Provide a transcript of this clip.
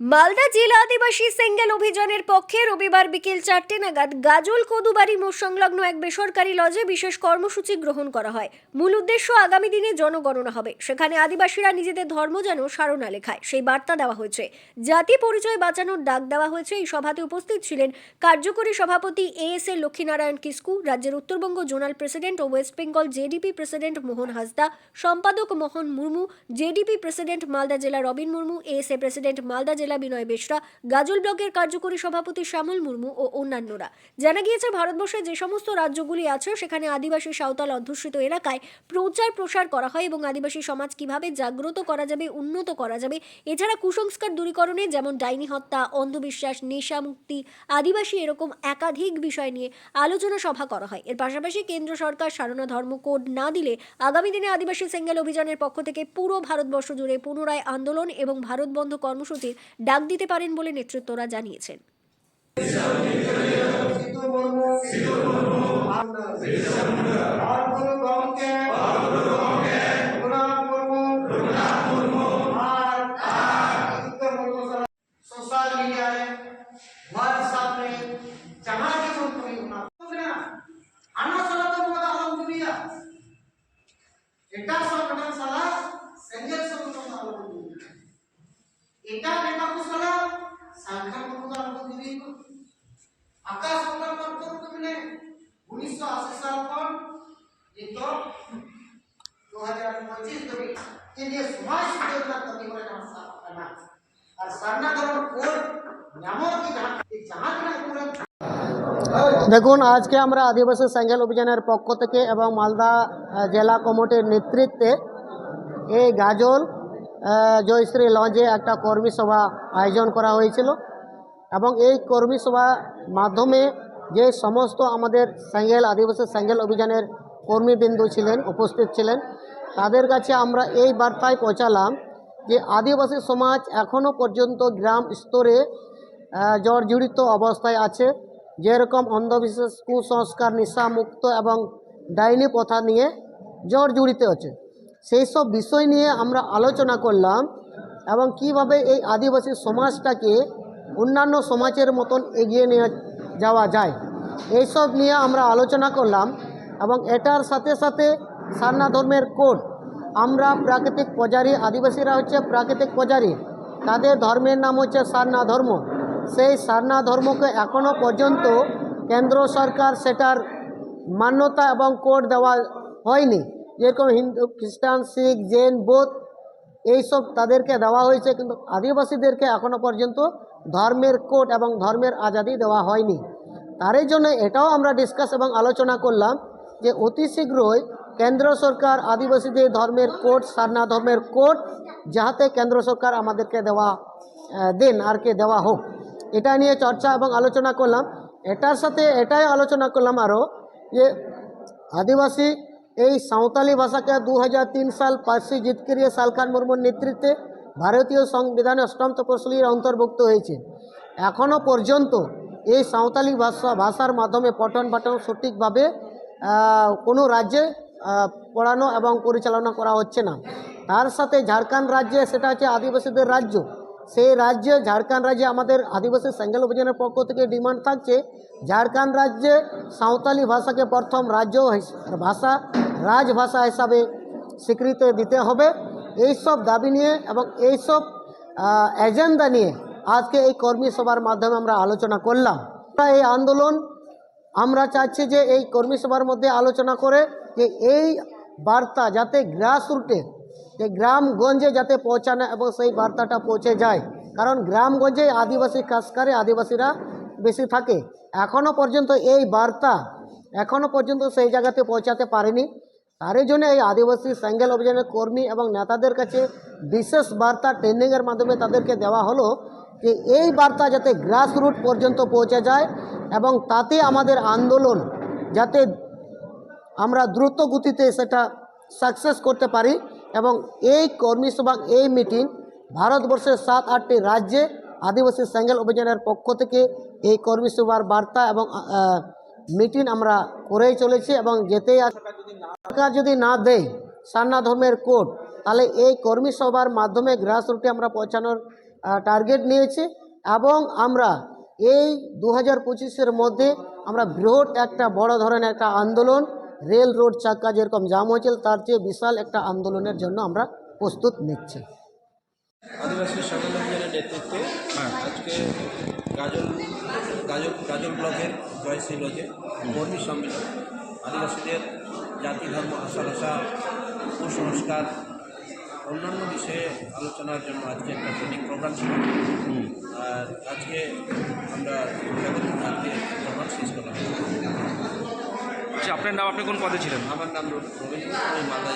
মালদা জেলা আদিবাসী সেঙ্গেল অভিযানের পক্ষে রবিবার বিকেল চারটে নাগাদ গাজল কদুবাড়ি মোড় সংলগ্ন এক বেসরকারি লজে বিশেষ কর্মসূচি গ্রহণ করা হয়। মূল উদ্দেশ্য আগামী দিনে জনগণনা হবে। সেখানে আদিবাসীরা নিজেদের ধর্ম যেন সারণা লেখায়, সেই বার্তা দেওয়া হয়েছে। জাতি পরিচয় বাঁচানোর ডাক দেওয়া হয়েছে। এই সভাতে উপস্থিত ছিলেন কার্যকরী সভাপতি A S A Lakshminarayan Kisku, রাজ্যের উত্তরবঙ্গ জোনাল প্রেসিডেন্ট ও West Bengal JDP president Mohan Hansda, সম্পাদক মোহন মুর্মু, জেডিপি প্রেসিডেন্ট মালদা জেলা রবিন মুর্মু, এএসএ প্রেসিডেন্ট মালদা জেলা বিনয় বেশরা গাজল ব্লকের কার্যকরী সভাপতি শ্যামল মুর্মু ও অন্যান্যরা। জানা গিয়েছে, ভারতবর্ষে যে সমস্ত রাজ্যগুলি আছে, সেখানে আদিবাসী সাঁওতাল অধ্যুষিত এলাকায় প্রচার প্রসার করা হয় এবং আদিবাসী সমাজ কীভাবে জাগ্রত করা যাবে, উন্নত করা যাবে, এছাড়া কুসংস্কার দূরীকরণে যেমন ডাইনি হত্যা, অন্ধবিশ্বাস, নেশা মুক্তি, আদিবাসী এরকম একাধিক বিষয় নিয়ে আলোচনা সভা করা হয়। এর পাশাপাশি কেন্দ্র সরকার সারণা ধর্ম কোড না দিলে আগামী দিনে আদিবাসী সেঙ্গেল অভিযানের পক্ষ থেকে পুরো ভারতবর্ষ জুড়ে পুনরায় আন্দোলন এবং ভারত বন্ধ কর্মসূচির ডাক দিতে পারেন বলে নেতৃত্বরা জানিয়েছেন। আর গুরু গমকে পঁচিশ সময় করে আর নামক দেখুন, আজকে আমরা আদিবাসী সাইকেল অভিযানের পক্ষ থেকে এবং মালদা জেলা কমিটির নেতৃত্বে এই গাজল জয়শ্রী লঞ্চে একটা কর্মী সভা আয়োজন করা হয়েছিল। এবং এই কর্মী সভা মাধ্যমে যে সমস্ত আমাদের স্যাঙ্গেল আদিবাসী স্যাঙ্গেল অভিযানের কর্মীবৃন্দ ছিলেন, উপস্থিত ছিলেন তাদের কাছে আমরা এই বার্তায় পৌঁছালাম যে আদিবাসী সমাজ এখনও পর্যন্ত গ্রাম স্তরে জর্জরিত অবস্থায় আছে। যেরকম অন্ধবিশ্বাস, কুসংস্কার, নেশামুক্ত এবং ডাইনি প্রথা নিয়ে জর্জরিত আছে। সেই সব বিষয় নিয়ে আমরা আলোচনা করলাম এবং কীভাবে এই আদিবাসী সমাজটাকে অন্যান্য সমাজের মতন এগিয়ে নিয়ে যাওয়া যায়, এইসব নিয়ে আমরা আলোচনা করলাম এবং এটার সাথে সাথে সারনা ধর্মের কোড। আমরা প্রাকৃতিক পূজারী, আদিবাসীরা হচ্ছে প্রাকৃতিক পূজারী। তাদের ধর্মের নাম হচ্ছে সারনা ধর্ম। সেই সারনা ধর্মকে এখনও পর্যন্ত কেন্দ্র সরকার সেটার মান্যতা এবং কোড দেওয়া হয়নি। যেরকম হিন্দু, খ্রিস্টান, শিখ, জৈন, বৌদ্ধ, এইসব তাদেরকে দেওয়া হয়েছে, কিন্তু আদিবাসীদেরকে এখনও পর্যন্ত ধর্মের কোড এবং ধর্মের আজাদি দেওয়া হয়নি। তারই জন্য এটাও আমরা ডিসকাস এবং আলোচনা করলাম যে অতি শীঘ্রই কেন্দ্র সরকার আদিবাসীদের ধর্মের কোড, সারনা ধর্মের কোড, যাহাতে কেন্দ্র সরকার আমাদেরকে দেওয়া দেন আর কি দেওয়া হোক। এটা নিয়ে চর্চা এবং আলোচনা করলাম। এটার সাথে এটাই আলোচনা করলাম আরও যে আদিবাসী এই সাঁওতালি ভাষাকে দু হাজার তিন সাল পার্সি জিতকিরিয়ে সালখান মুর্মুর নেতৃত্বে ভারতীয় সংবিধানে অষ্টম তপশিলির অন্তর্ভুক্ত হয়েছে। এখনও পর্যন্ত এই সাঁওতালি ভাষা, ভাষার মাধ্যমে পঠন পাঠন সঠিকভাবে কোনো রাজ্যে পড়ানো এবং পরিচালনা করা হচ্ছে না। তার সাথে ঝাড়খণ্ড রাজ্যে সেটা হচ্ছে আদিবাসীদের রাজ্য। সেই রাজ্যে, ঝাড়খণ্ড রাজ্যে আমাদের আদিবাসী সেঙ্গেল অভিযানের পক্ষ থেকে ডিমান্ড থাকছে, ঝাড়খণ্ড রাজ্যে সাঁওতালি ভাষাকে প্রথম রাজ্য ভাষা, রাজভাষা হিসাবে স্বীকৃতি দিতে হবে। এইসব দাবি নিয়ে এবং এইসব এজেন্ডা নিয়ে আজকে এই কর্মী সভার মাধ্যমে আমরা আলোচনা করলাম। এই আন্দোলন, আমরা চাচ্ছি যে এই কর্মী সভার মধ্যে আলোচনা করে যে এই বার্তা যাতে গ্রাস রুটে যে গ্রামগঞ্জে যাতে পৌঁছানো এবং সেই বার্তাটা পৌঁছে যায়। কারণ গ্রামগঞ্জে আদিবাসী কাজ করে আদিবাসীরা বেশি থাকে। এখনও পর্যন্ত এই বার্তা এখনও পর্যন্ত সেই জায়গাতে পৌঁছাতে পারেনি। তারই জন্য এই আদিবাসী স্যাঙ্গেল অভিযানের কর্মী এবং নেতাদের কাছে বিশেষ বার্তা ট্রেনিংয়ের মাধ্যমে তাদেরকে দেওয়া হলো যে এই বার্তা যাতে গ্রাস রুট পর্যন্ত পৌঁছে যায় এবং তাতে আমাদের আন্দোলন যাতে আমরা দ্রুত গতিতে সেটা সাকসেস করতে পারি এবং এই কর্মী সভা এই মিটিং ভারতবর্ষের সাত আটটি রাজ্যে আদিবাসী স্যাঙ্গেল অভিযানের পক্ষ থেকে এই কর্মী সভার বার্তা এবং মিটিং আমরা করেই চলেছি এবং যেতেই। সরকার যদি না দেয় সান্না ধর্মের কোড, তাহলে এই কর্মী সভার মাধ্যমে গ্রাস রুটে আমরা পৌঁছানোর টার্গেট নিয়েছি এবং আমরা এই দু হাজার মধ্যে আমরা বৃহৎ একটা বড় ধরনের একটা আন্দোলন রেল রোড চাক্কা যেরকম জাম হয়েছিল তার চেয়ে বিশাল একটা আন্দোলনের জন্য আমরা প্রস্তুত নিচ্ছি। আদিবাসী সংগ্রাম নেতৃত্বে আজকে গাজল গাজল গাজল ব্লকের জয়শ্রী লজে কর্মী সম্মেলন। আদিবাসীদের জাতি ধর্ম আশা ভাষা কুসংস্কার অন্যান্য বিষয়ে আলোচনার জন্য আজকে একটা ট্রেনিং প্রোগ্রাম ছিল। আর আজকে আমরা জগন্নাথ আপনার নাম আপনি কোন পদে ছিলেন? আমার নাম রবীন্দ্র মালদা